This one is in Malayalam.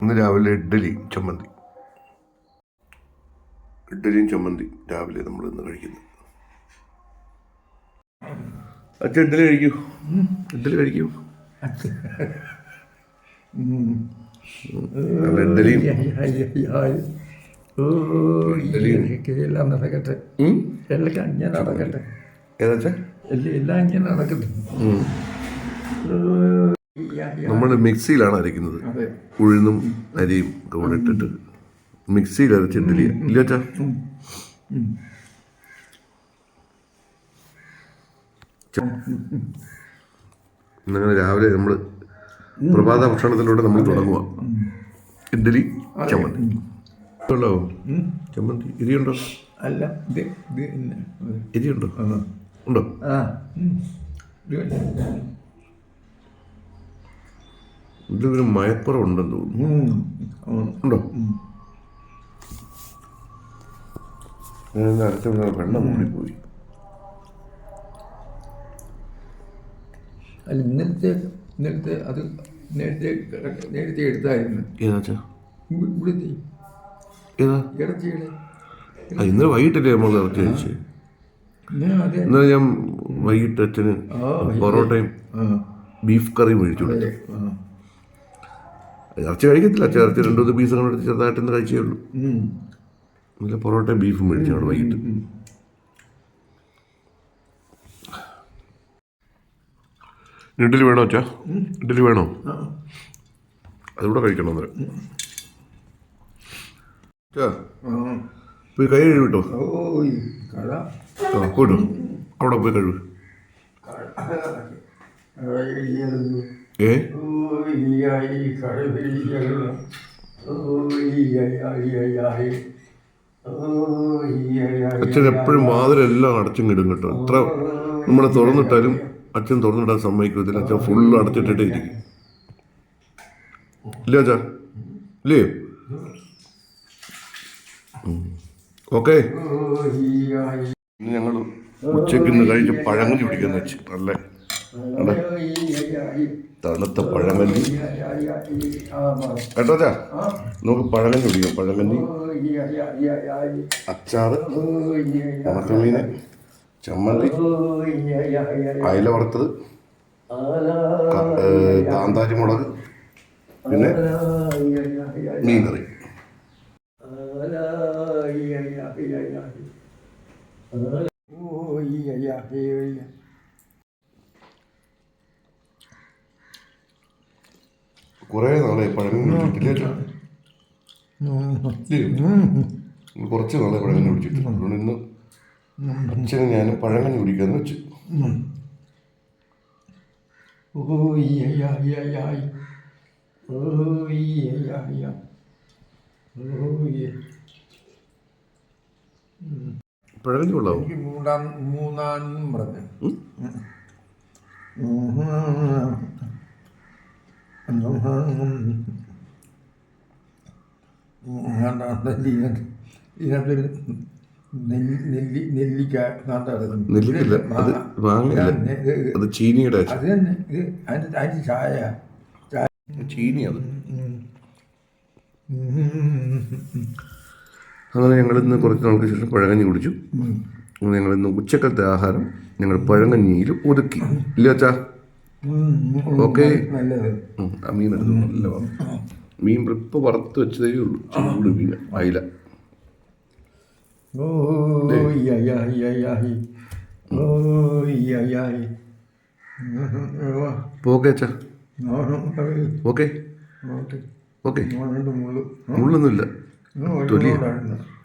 ഇന്ന് രാവിലെ ഇഡ്ഡലി ചമ്മന്തി. ഇഡ്ഡലിയും ചമ്മന്തി രാവിലെ നമ്മൾ ഇന്ന് കഴിക്കുന്നു അച്ഛൻ ഇഡ്ഡലി കഴിക്കൂ. ഇഡ്ഡലി കഴിക്കൂ. ഇഡ്ഡലിയും. എല്ലാം നടക്കട്ടെ? എല്ലാം നടക്കട്ടെ. ഏതാ എല്ലാം ഇങ്ങനെ നടക്കട്ടെ. നമ്മൾ മിക്സിയിലാണ് അരയ്ക്കുന്നത്. ഉഴുന്നും അരിയും ഒക്കെ കൂടെ ഇട്ടിട്ട്. മിക്സിയിൽ അരച്ചിട്ടില്ല ഇഡ്ഡലി ഇല്ല അച്ഛാ? ഇന്നങ്ങനെ രാവിലെ നമ്മൾ പ്രഭാത ഭക്ഷണത്തിലൂടെ നമ്മൾ തുടങ്ങുക ഇഡ്ഡലി ചമ്മന്തി. ഉണ്ടോ ചമ്മന്തി. ഇരിയുണ്ടോ? അല്ല. ഇരിയുണ്ടോ? ഉണ്ടോ? ആ ഉം. മയക്കുറവുണ്ടെന്ന് തോന്നുന്നു. ഉണ്ടോ? ഞാൻ വെള്ളം മൂടിപ്പോയി. അല്ല ഇന്നലത്തെ ഇന്നലത്തെ അത് നേരത്തെ നേരത്തെ എടുത്തായിരുന്നു. ഏതാ? ഇവിടുത്തെ ഇന്നലെ വൈകിട്ടല്ലേ നമ്മൾ ഇറച്ചി കഴിച്ച്? ഇന്നലെ ഞാൻ വൈകിട്ട് അച്ഛന് പൊറോട്ടയും ബീഫ് കറിയും മേടിച്ചു കൊടുത്തു. ഇറച്ചി കഴിക്കത്തില്ല. ഇറച്ചി രണ്ടു മൂന്ന് പീസ് എടുത്ത് ചെറുതായിട്ടൊന്ന് കഴിച്ചേ ഉള്ളൂ. നല്ല പൊറോട്ട പൊറോട്ടയും ബീഫും മേടിച്ചു അവിടെ വൈകിട്ട്. ഇഡ്ഡലി വേണോ അച്ഛാ? ഇഡ്ഡലി വേണോ. അതുകൂടെ കഴിക്കണം അന്നേരം. പോയി കൈ കഴുകിട്ടോ ഓയ് കട. ആ പോയിട്ടോ അവിടെ പോയി കഴുകു. എപ്പോഴും വാതിലെല്ലാം അടച്ചും കിടും കേട്ടോ. എത്ര നമ്മൾ തുറന്നിട്ടാലും അച്ഛൻ തുറന്നിടാൻ സമ്മതിക്കത്തില്ല. അച്ഛൻ ഫുള്ള് അടച്ചിട്ടിട്ടേ ഇരിക്കും. ഇല്ല അച്ഛാ? ഇല്ലേ? ഓക്കെ. ഞങ്ങൾ ഉച്ചയ്ക്ക് ഇന്ന് കഴിച്ച് പഴങ്കഞ്ഞി പിടിക്കുന്ന വെച്ച്. നല്ല. തണുത്ത ആമാ. കേട്ടോ ചാ. നമുക്ക് പഴങ്കഞ്ഞി കുടിക്കാം പഴങ്കഞ്ഞി അച്ചാറ്. ഉണക്കമീൻ ഓയ്യായി. അയല വറുത്തത് കാന്താരി മുളക് പിന്നെ മീൻ കറി കുറേ നാളായി പഴങ്ങൾ കുടിച്ചിട്ടില്ല കുറച്ച് നാളെ പഴങ്ങൾ കുടിച്ചിട്ട്. അതുകൊണ്ട് ഇന്ന് അച്ഛനും ഞാനും പഴങ്ങൾ കുടിക്കാന്ന് വെച്ച്. പഴങ്കഞ്ഞി കൊള്ളാവും മൂന്നാം മൂന്നാം പറഞ്ഞു ഇതിനകത്തൊരു നെല്ലി നെല്ലി നെല്ലിക്ക നാട്ടത് നെല്ലിക്കില്ല അത് മാങ്ങയില്ല അത് ചീനിയുടെ അത് തന്നെ. ഇത് അതിന്റെ അതിന് ചായ. ചീനി അത്. അങ്ങനെ ഞങ്ങൾ ഇന്ന് കുറച്ച് നാൾക്ക് ശേഷം പഴങ്കഞ്ഞി കുടിച്ചു. ഞങ്ങൾ ഇന്ന് ഉച്ചക്കലത്തെ ആഹാരം ഞങ്ങൾ പഴങ്കഞ്ഞിയിൽ ഒതുക്കി. ഇല്ല അച്ഛാ? ഓക്കേ. മീൻ എടുത്തു നല്ല. മീൻ ഇപ്പോൾ വറുത്ത് വെച്ചതേ ഉള്ളൂ. ചൂട് മീൻ അയില. ഓക്കെ അച്ഛാ. ഓക്കെ. ഓക്കെ. മുള്ളു. മുള്ളൊന്നുമില്ല. തൊലിയാണ്